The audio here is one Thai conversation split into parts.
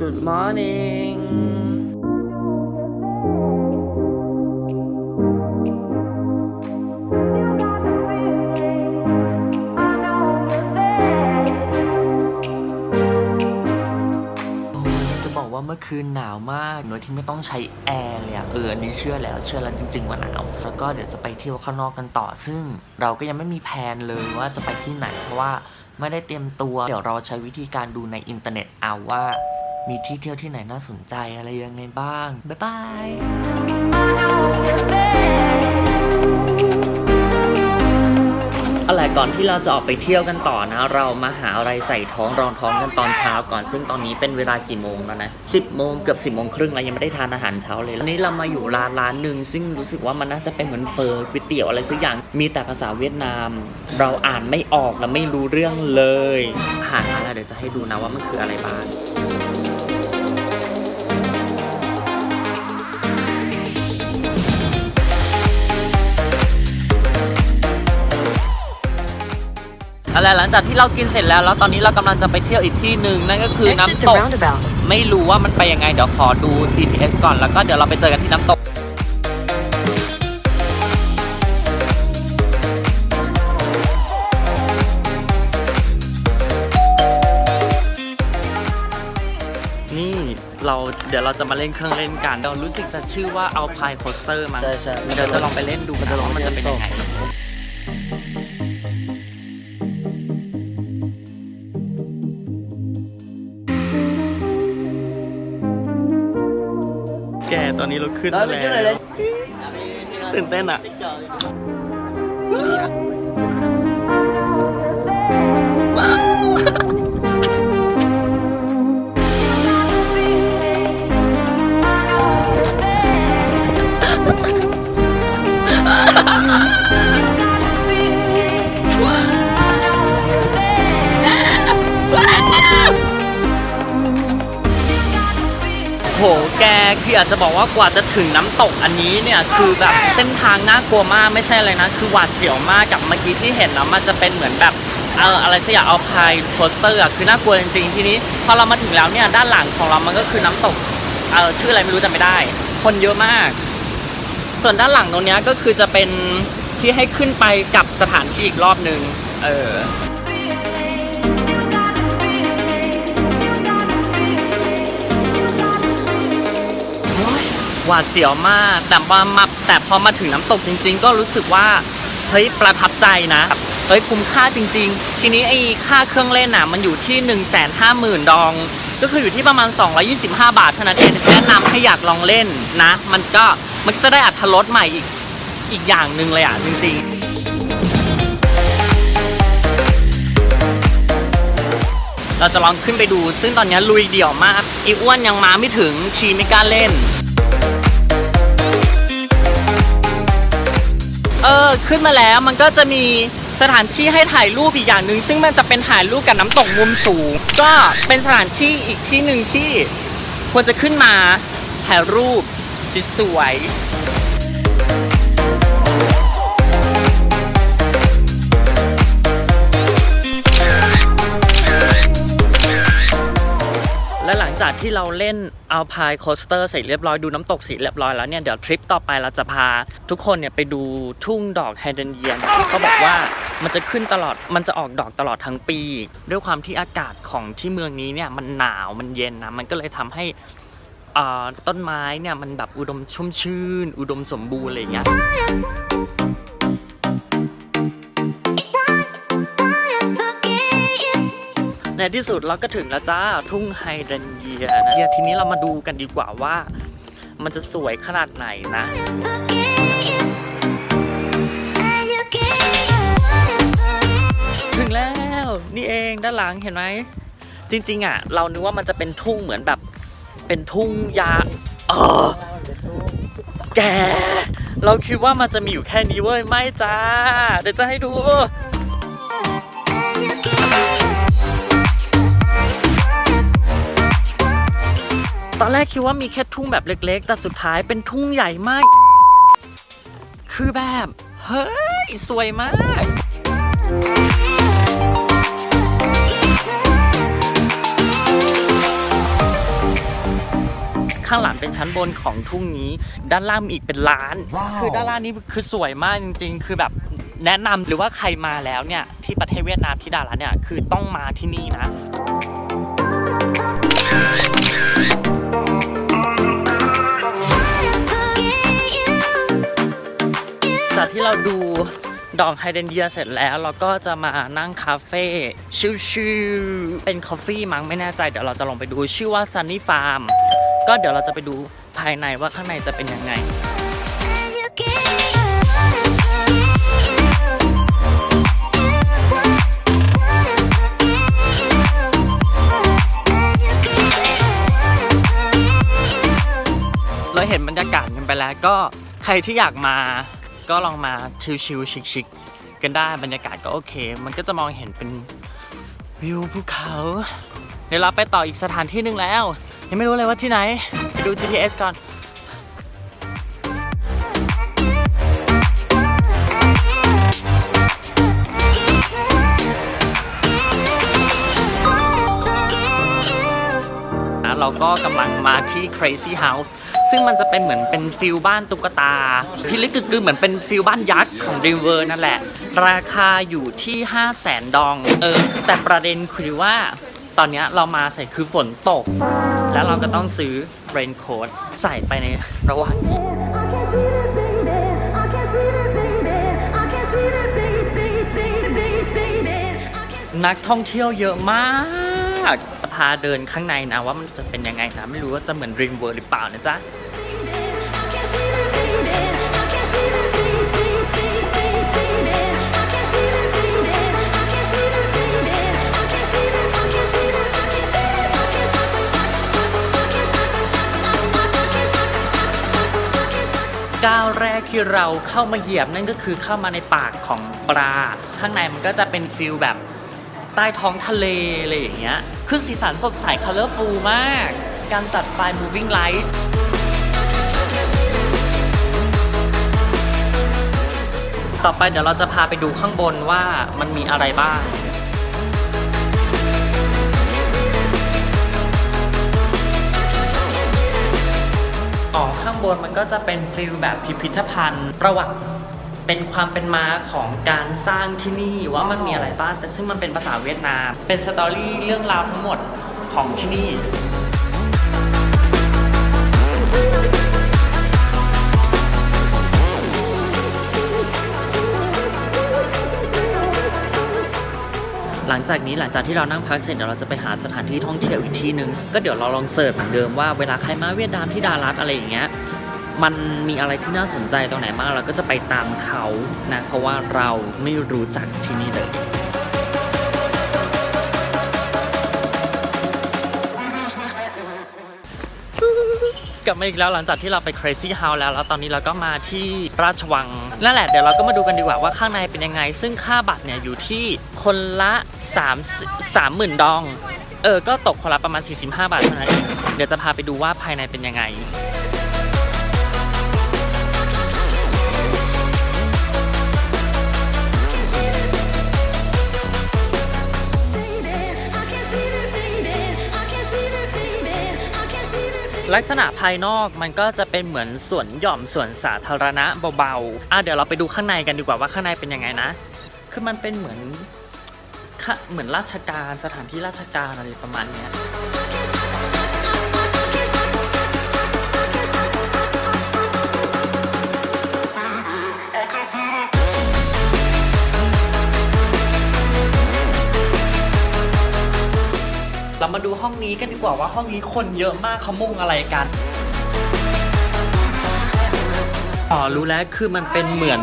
good morning ว่าเมื่อคืนหนาวมากโดยที่ไม่ต้องใช้แอร์เลยอะเอออันนี้เชื่อแล้ว เชื่อแล้วจริง ๆ ว่าหนาว แล้วก็เดี๋ยวจะไปเที่ยวข้างนอกกันต่อ ซึ่งเราก็ยังไม่มีแผนเลยว่าจะไปที่ไหน เพราะว่าไม่ได้เตรียมตัว เดี๋ยวเราใช้วิธีการดูในอินเทอร์เน็ตเอาว่า มีที่เที่ยวที่ไหนน่าสนใจอะไรยังไงบ้าง บ๊ายบายอะไรก่อนที่เราจะออกไปเที่ยวกันต่อนะ เรามาหาอะไรใส่ท้องรองท้องกันตอนเช้าก่อนซึ่งตอนนี้เป็นเวลากี่โมงแล้วนะ10โมงเกือบ10โมงครึ่งแล้วยังไม่ได้ทานอาหารเช้าเลยวันนี้เรามาอยู่ร้านร้านหนึ่งซึ่งรู้สึกว่ามันน่าจะเป็นเหมือนเฟอร์ก๋วยเตี๋ยวอะไรสักอย่างมีแต่ภาษาเวียดนาม เราอ่านไม่ออกและไม่รู้เรื่องเลยอาหารมาแล้วเดี๋ยวจะให้ดูนะว่ามันคืออะไรบ้าง อะไรหลังจากที่เรากินเสร็จแล้วแล้วตอนนี้เรากำลังจะไปเที่ยวอีกที่หนึ่งนั่นก็คือ Exit น้ำ the ตก roundabout. ไม่รู้ว่ามันไปยังไงเดี๋ยวขอดู GPS ก่อนแล้วก็เดี๋ยวเราไปเจอกันที่น้ำตกนี่เราเดี๋ยวเราจะมาเล่นเครื่องเล่นกันเรารู้สึกจะชื่อว่าเอาพายโคสเตอร์มั้งใช่ใช่เดี๋ยวจะลองไปเล่นดูกันนะว่ามันจะเป็นยังไง กตอนนี้เราขึ้น Đó, มา bên แล้ trước này ว đi. ตื่นเต้นอะโหแกคืออาจจะบอกว่ากว่าจะถึงน้ำตกอันนี้เนี่ยคือแบบเส้นทางน่ากลัวมากไม่ใช่อะไรนะ คือหวาดเสียวมากกับเมื่อกี้ที่เห็นนะมันจะเป็นเหมือนแบบเอออะไรสักอย่างเอาพายโพสเตอร์อะคือน่ากลัวจริงๆทีนี้พอเรามาถึงแล้วเนี่ยด้านหลังของเรามันก็คือน้ำตกเออชื่ออะไรไม่รู้จำไม่ได้ คนเยอะมาก ส่วนด้านหลังตรงนี้ก็คือจะเป็นที่ให้ขึ้นไปกับสถานที่อีกรอบนึงเออ หวาดเสียวมาก แต่ว่ามาแต่พอมาถึงน้ำตกจริง ๆ ก็รู้สึกว่าเฮ้ยประทับใจนะเฮ้ยคุ้มค่าจริง ๆ ทีนี้ไอ้ค่าเครื่องเล่นน่ะมันอยู่ที่ 1 5 0 0 0 0 ดอง ก็คืออยู่ที่ประมาณ 225 บาทเท่านั้นเองแนะนำให้อยากลองเล่นนะ มันก็มันจะได้อัธรสใหม่อีกอีกอย่างหนึ่งเลยอะจริง ๆเราจะลองขึ้นไปดู ซึ่งตอนนี้ลุยเดี่ยวมาก อีอ้วนยังมาไม่ถึงชีไม่กล้าเล่น เออขึ้นมาแล้วมันก็จะมีสถานที่ให้ถ่ายรูปอีกอย่างหนึ่งซึ่งมันจะเป็นถ่ายรูปกับน้ำตกมุมสูง ก็เป็นสถานที่อีกที่หนึ่งที่ควรจะขึ้นมาถ่ายรูปสวยๆ จากที่เราเล่นเอาพายโคสเตอร์เสร็จเรียบร้อยดูน้ำตกเสร็จเรียบร้อยแล้วเนี่ยเดี๋ยวทริปต่อไปเราจะพา ทุกคนเนี่ยไปดูทุ่งดอกไฮเดรนเยียนที่เขาบอกว่ามันจะขึ้นตลอดมันจะออกดอกตลอดทั้งปี ด้วยความที่อากาศของที่เมืองนี้เนี่ยมันหนาวมันเย็นนะมันก็เลยทำให้อ่าต้นไม้เนี่ยมันแบบอุดมชุ่มชื่น อุดมสมบูรณ์อะไรอย่างเงี้ย ในที่สุดเราก็ถึงแล้วจ้าทุ่งไฮเดรนเยียนะเดี๋ยวทีนี้เรามาดูกันดีกว่าว่า มันจะสวยขนาดไหนนะถึงแล้วนี่เองด้านหลังเห็นไหมจริงๆอะ เรานึกว่ามันจะเป็นทุ่งเหมือนแบบ เป็นทุ่งยาเออแก เราคิดว่ามันจะมีอยู่แค่นี้เว้ยไม่จ้า เดี๋ยวจะให้ดู ตอนแรกคิดว่ามีแค่ทุ่งแบบเล็กๆ แต่สุดท้ายเป็นทุ่งใหญ่มาก คือแบบ เฮ้ย สวยมากกางหลังเป็นชั้นบนของทุ่งนี้ ด้านล่างมีอีกเป็นล้าน คือด้านล่างนี้คือสวยมากจริง ๆ คือแบบแนะนำหรือว่าใครมาแล้วเนี่ยที่ประเทศเวียดนามที่ดาราเนี่ยคือต้องมาที่นี่นะ ที่เราดูดองไฮเดนเดียเสร็จแล้ว เราก็จะมานั่งคาเฟ่ชิลๆเป็นคอฟฟี่มั้งไม่แน่ใจ เดี๋ยวเราจะลงไปดูชื่อว่า Sunny Farm ก็เดี๋ยวเราจะไปดูภายในว่าข้างในจะเป็นยังไงเราเห็นบรรยากาศกันไปแล้วก็ใครที่อยากมา ก็ลองมาชิลๆชิคๆกันได้บรรยากาศก็โอเค มันก็จะมองเห็นเป็นวิวภูเขาเดี๋ยวเราไปต่ออีกสถานที่หนึ่งแล้ว ยังไม่รู้เลยว่าที่ไหนไปดู GPS ก่อนเราก็กำลังมาที่ Crazy House ซึ่งมันจะเป็นเหมือนเป็นฟิลบ้านตุ๊กตา พิลึกกึกกือเหมือนเป็นฟิลบ้านยักษ์ของ d r e a m w o r l d นั่นแหละ ราคาอยู่ที่ 5 0 0แสนดอง เออ แต่ประเด็นคือว่าตอนนี้เรามาใส่คือฝนตก แล้วเราก็ต้องซื้อเรนโค้ทใส่ไปในระหว่างนี้นักท่องเที่ยวเยอะมากจะพาเดินข้างในนะว่ามันจะเป็นยังไงนะ ไม่รู้ว่าจะเหมือน Dream World หรือเปล่านะจ๊ะ แรกที่เราเข้ามาเหยียบนั่นก็คือเข้ามาในปากของปลา ข้างในมันก็จะเป็นฟิลแบบใต้ท้องทะเลอะไรอย่างเงี้ย คือสีสันสดใส colorful มาก การตัดไฟ moving light ต่อไปเดี๋ยวเราจะพาไปดูข้างบนว่ามันมีอะไรบ้าง อ๋อข้างบนมันก็จะเป็นฟิลแบบพิพิธภัณฑ์ ประวัติเป็นความเป็นมาของการสร้างที่นี่ว่ามันมีอะไรบ้างแต่ซึ่งมันเป็นภาษาเวียดนาม เป็นสตอรี่เรื่องราวทั้งหมดของที่นี่ หลังจากนี้หลังจากที่เรานั่งพักเสร็จเดี๋ยวเราจะไปหาสถานที่ท่องเที่ยวอีกที่หนึ่งก็เดี๋ยวเราลองเสิร์ชเหมือนเดิมว่าเวลาใครมาเวียดนามที่ดารัตอะไรอย่างเงี้ยมันมีอะไรที่น่าสนใจตรงไหนบ้างเราก็จะไปตามเขานะเพราะว่าเราไม่รู้จักที่นี่เลย กลับมาอีกแล้วหลังจากที่เราไป Crazy House แล้ว แล้วตอนนี้เราก็มาที่ราชวัง นั่นแหละ เดี๋ยวเราก็มาดูกันดีกว่าว่าข้างในเป็นยังไง ซึ่งค่าบัตรเนี่ยอยู่ที่คนละ3 3 0,000 ดอง เออ ก็ตกคนละประมาณ 45 บาทเท่านั้นเองเดี๋ยวจะพาไปดูว่าภายในเป็นยังไง ลักษณะภายนอกมันก็จะเป็นเหมือนสวนหย่อมสวนสาธารณะเบาๆอะเดี๋ยวเราไปดูข้างในกันดีกว่าว่าข้างในเป็นยังไงนะ คือมันเป็นเหมือนเหมือนราชการสถานที่ราชการอะไรประมาณเนี้ย เรามาดูห้องนี้กันดีกว่าว่าห้องนี้คนเยอะมากเขามุ่งอะไรกันอ๋อรู้แล้วคือมันเป็นเหมือน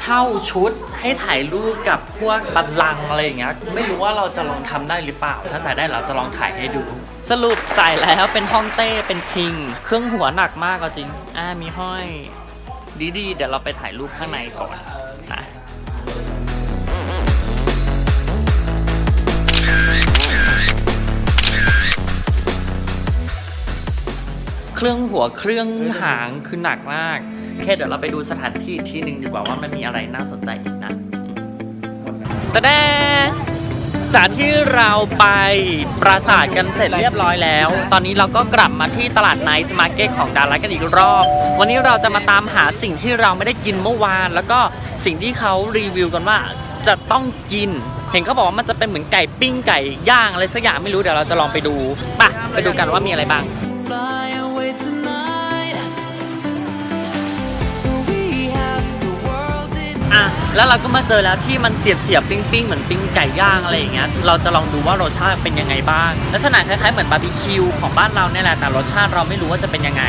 เช่าชุดให้ถ่ายรูปกับพวกบัลลังก์อะไรอย่างเงี้ยไม่รู้ว่าเราจะลองทำได้หรือเปล่า ถ้าใส่ได้เราจะลองถ่ายให้ดู สรุปใส่แล้วเป็นห้องเต้เป็นคิง เครื่องหัวหนักมากก็จริง อ่ามีห้อย ดีๆ เดี๋ยวเราไปถ่ายรูปข้างในก่อน เครื่องหัวเครื่องหางคือหนักมาก แค่เดี๋ยวเราไปดูสถานที่ที่หนึ่งดีกว่าว่ามันมีอะไรน่าสนใจอีกนะตะแดงจากที่เราไปปราสาทกันเสร็จเรียบร้อยแล้ว ตอนนี้เราก็กลับมาที่ตลาดไนท์มาร์เก็ตของดารัสกันอีกรอบ วันนี้เราจะมาตามหาสิ่งที่เราไม่ได้กินเมื่อวาน แล้วก็สิ่งที่เขารีวิวกันว่าจะต้องกิน เห็นเขาบอกว่ามันจะเป็นเหมือนไก่ปิ้งไก่ย่างอะไรสักอย่างไม่รู้เดี๋ยวเราจะลองไปดูไปะไปดูกันว่ามีอะไรบ้าง อะแล้วเราก็มาเจอแล้วที่มันเสียบเสียบปิ้งปิ้งเหมือนปิ้งไก่ย่างอะไรอย่างเงี้ยเราจะลองดูว่ารสชาติเป็นยังไงบ้าง ลักษณะคล้ายๆเหมือนบาร์บีคิวของบ้านเราเนี่ยแหละแต่รสชาติเราไม่รู้ว่าจะเป็นยังไง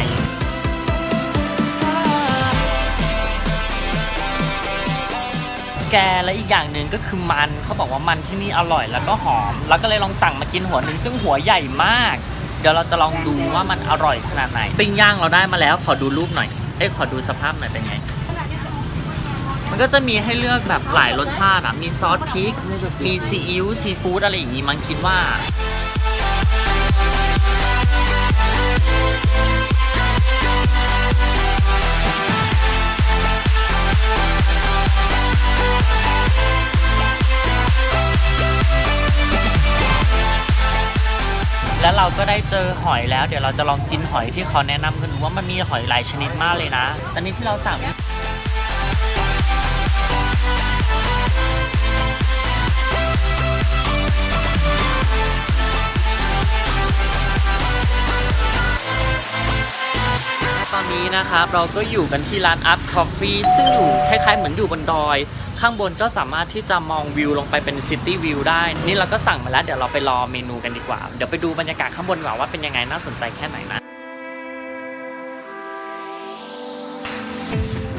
แกและอีกอย่างหนึ่งก็คือมันเขาบอกว่ามันที่นี่อร่อยแล้วก็หอม แล้วก็เลยลองสั่งมากินหัวหนึ่งซึ่งหัวใหญ่มาก เดี๋ยวเราจะลองดูว่ามันอร่อยขนาดไหน ปิ้งย่างเราได้มาแล้ว ขอดูรูปหน่อย เอ้ยขอดูสภาพหน่อยเป็นไง มันก็จะมีให้เลือกแบบหลายรสชาติอะมีซอสพริก มีซีอิ๊วซีฟู้ดอะไรอย่างงี้มันคิดว่า แล้วเราก็ได้เจอหอยแล้ว เดี๋ยวเราจะลองกินหอยที่เขาแนะนำกันดูว่ามันมีหอยหลายชนิดมากเลยนะ ตอนนี้ที่เราสั่งตอนนี้นะครับเราก็อยู่กันที่ร้าน Up Coffee ซึ่งอยู่คล้ายๆเหมือนอยู่บนดอย ข้างบนก็สามารถที่จะมองวิวลงไปเป็นซิตี้วิวได้ นี่เราก็สั่งมาแล้วเดี๋ยวเราไปรอเมนูกันดีกว่า เดี๋ยวไปดูบรรยากาศข้างบนกว่าว่าเป็นยังไงน่าสนใจแค่ไหนนะ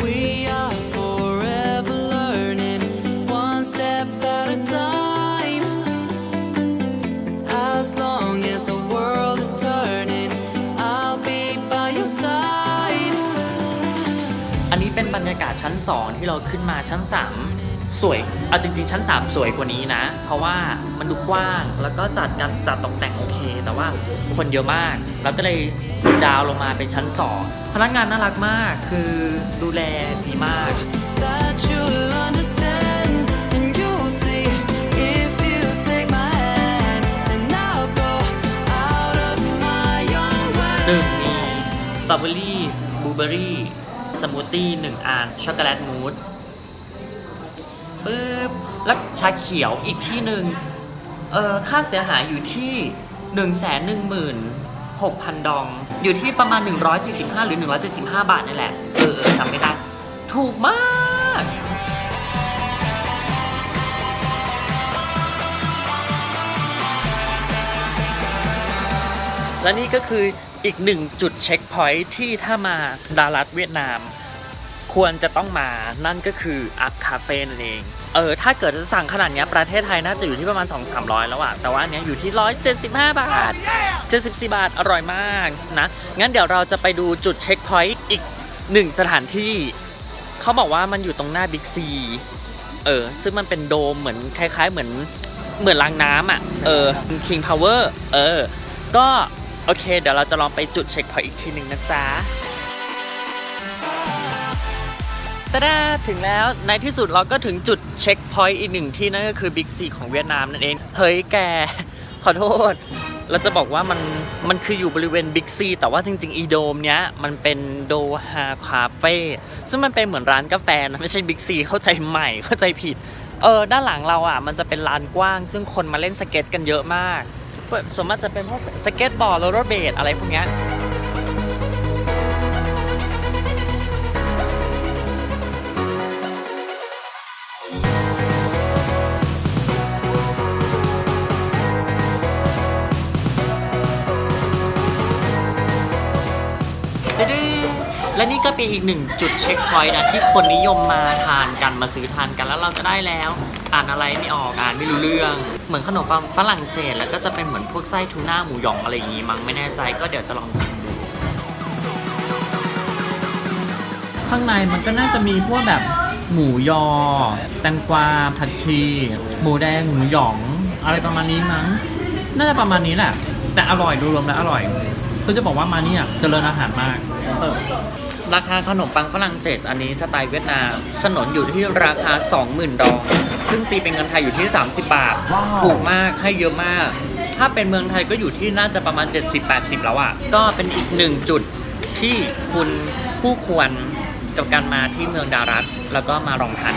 We are for ยากาศชั้น 2 ที่เราขึ้นมาชั้น 3 สวย เอาจริง ๆ ชั้น 3 สวยกว่านี้นะ เพราะว่ามันดูกว้าง แล้วก็จัดการจัดตกแต่งโอเค แต่ว่าคนเยอะมาก เราก็เลยดาวน์ลงมาเป็นชั้น 2 พนักงานน่ารักมาก คือดูแลดีมาก That you'll understand, and you'll see if you take my hand, and I'll go out of my own หนึ่ง way. มีสตรอเบอรี่บลูเบอรี่ สมูทตี้หนึ่งอันช็อกโกแลตมูสปึ๊บแล้วชาเขียวอีกที่หนึ่งเออค่าเสียหายอยู่ที่1นึ่งแสนหนึ่งหมื่นหกพันดอง อยู่ที่ประมาณ 145 หรือ 175 บาทนี่แหละ เออเออจำไม่ได้ ถูกมากและนี่ก็คือ อีกหนึ่งจุดเช็คพอยท์ที่ถ้ามาดารัสเวียดนาม ควรจะต้องมานั่นก็คืออัพคาเฟ่นั่นเอง เออ ถ้าเกิดจะสั่งขนาดนี้ประเทศไทยน่าจะอยู่ที่ประมาณ 2 3 0 0 แล้วอะแต่ว่าอันเนี้ยอยู่ที่ 175 บาท 74 บาทอร่อยมากนะ งั้นเดี๋ยวเราจะไปดูจุดเช็คพอยต์อีกหนึ่งสถานที่ เขาบอกว่ามันอยู่ตรงหน้าบิ๊กซีเออ ซึ่งมันเป็นโดมเหมือนคล้าย ๆ เหมือนเหมือนรางน้ำอะ เออ King Power เออ ก็ โอเค เดี๋ยวเราจะลองไปจุดเช็คพอยต์อีกทีหนึ่งนะจ๊ะตะด้าถึงแล้วในที่สุดเราก็ถึงจุดเช็คพอยต์อีกหนึ่งที่นั่นก็คือบิ๊กซีของเวียดนามนั่นเอง เฮ้ยแก ขอโทษ เราจะบอกว่ามันมันคืออยู่บริเวณบิ๊กซีแต่ว่าจริง ๆ อีโดมเนี้ย มันเป็นโดฮาคาเฟ่ซึ่งมันเป็นเหมือนร้านกาแฟนะไม่ใช่บิ๊กซีเข้าใจใหม่เข้าใจผิด เออ ด้านหลังเราอะ มันจะเป็นลานกว้าง ซึ่งคนมาเล่นสเก็ตกันเยอะมาก ส่วนมากจะเป็นพวกสเก็ตบอร์ดโรลเลอร์เบดอะไรพวกนี้ และนี่ก็เป็นอีกหนึ่งจุดเช็คพอยต์นะที่คนนิยมมาทานกันมาซื้อทานกันแล้วเราจะได้แล้ว อ่านอะไรไม่ออกอ่านไม่รู้เรื่อง เหมือนขนมปังฝรั่งเศสแล้วก็จะเป็นเหมือนพวกไส้ทูน่าหมูหยองอะไรอย่างงี้มั้งไม่แน่ใจก็เดี๋ยวจะลองกินดูข้างในมันก็น่าจะมีพวกแบบหมูยอ แตงกวาผัดชีหมูแดงหมูหยอง อะไรประมาณนี้มั้ง น่าจะประมาณนี้แหละ แต่อร่อยดูรวมแล้วอร่อยคือจะบอกว่ามานี่เจริญอาหารมากเออ ราคาขนมปังฝรั่งเศส อันนี้สไตล์เวียดนามสนนอยู่ที่ราคา 20,000 ดอง ซึ่งตีเป็นเงินไทยอยู่ที่ 30 บาทว้าวถูกมากให้เยอะมาก ถ้าเป็นเมืองไทยก็อยู่ที่น่าจะประมาณ 70-80 แล้วอะ่ะ ก็เป็นอีกหนึ่งจุดที่คุณผู้ควรกับการมาที่เมืองดารัตแล้วก็มาลองทาน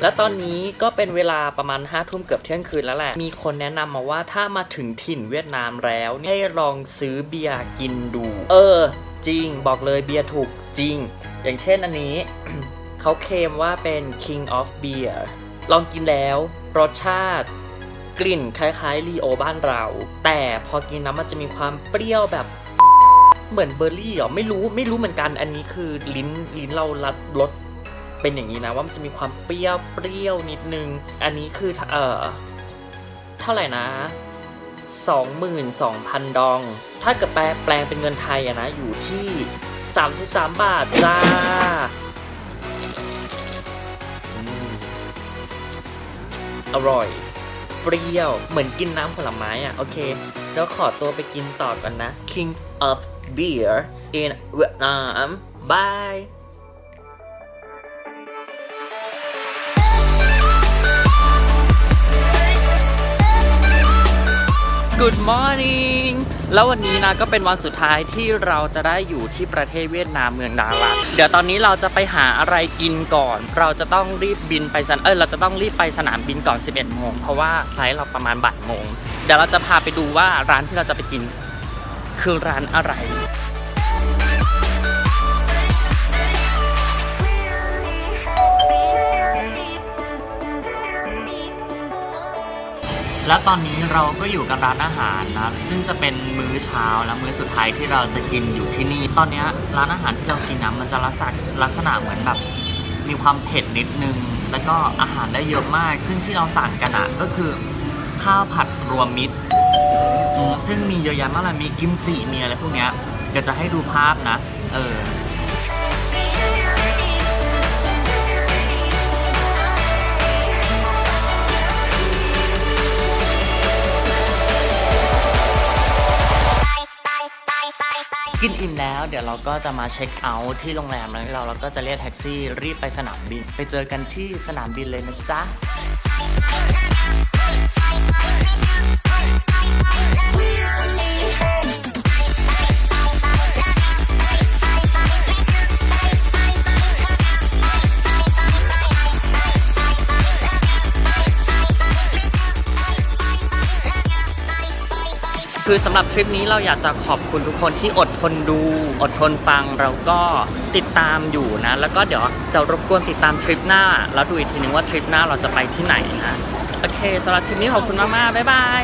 และตอนนี้ก็เป็นเวลาประมาณ5้าทุ่มเกือบเที่ยงคืนแล้วแหละ มีคนแนะนำมาว่าถ้ามาถึงถิ่นเวียดนามแล้วให้ลองซื้อเบียร์กินดู เออ จริงบอกเลยเบียร์ถูกจริง อย่างเช่นอันนี้ เขาเคลมว่าเป็น king of beer ลองกินแล้ว รสชาติกลิ่นคล้ายๆลีโอบ้านเรา แต่พอกินน้ำมันจะมีความเปรี้ยวแบบเหมือนเบอร์รี่เหรอไม่รู้ไม่รู้เหมือนกันอันนี้คือลิ้นลิ้นเราลัดรส เป็นอย่างนี้นะว่ามันจะมีความเปรี้ยวเปรี้ยวนิดนึง อันนี้คือเอ่อเท่าไหร่นะ22,000 ดอง ถ้าเกิดแปลแปลงเป็นเงินไทยอะนะ อยู่ที่ 33 บาทจ้า อร่อย เปรี้ยว เหมือนกินน้ำผลไม้อะโอเค แล้วขอตัวไปกินต่อก่อนนะ King of Beer in Vietnam bye Good morning แล้ววันนี้นะก็เป็นวันสุดท้ายที่เราจะได้อยู่ที่ประเทศเวียดนามเมืองดาลัดเดี๋ยวตอนนี้เราจะไปหาอะไรกินก่อน เราจะต้องรีบบินไปสนเออเราจะต้องรีบไปสนามบินก่อน 11โมงเพราะว่าไฟล์เราประมาณบ่ายโมงเดี๋ยวเราจะพาไปดูว่าร้านที่เราจะไปกิน คือร้านอะไร และตอนนี้เราก็อยู่กับร้านอาหารนะซึ่งจะเป็นมื้อเช้าและมื้อสุดท้ายที่เราจะกินอยู่ที่นี่ ตอนนี้ร้านอาหารที่เรากินนะมันจะลักษณะลักษณะเหมือนแบบมีความเผ็ดนิดนึง แล้วก็อาหารได้เยอะมาก ซึ่งที่เราสั่งกันอะก็คือข้าวผัดรวมมิตร ซึ่งมีเยอะแยะมากเลยมีกิมจิมีอะไรพวกเนี้ยเดี๋ยวจะให้ดูภาพนะ เออ กินอิ่มแล้ว เดี๋ยวเราก็จะมาเช็คเอาท์ที่โรงแรมแล้วเราเราก็จะเรียกแท็กซี่รีบไปสนามบิน ไปเจอกันที่สนามบินเลยนะจ๊ะ หรับทริปนี้เราอยากจะขอบคุณทุกคนที่อดทนดู อดทนฟังแล้วก็ติดตามอยู่นะ แล้วก็เดี๋ยวจะรบกวนติดตามทริปหน้า แล้วดูอีกทีนึงว่าทริปหน้าเราจะไปที่ไหนนะ โอเคสำหรับทริปนี้ขอบคุณมากๆบ๊ายบาย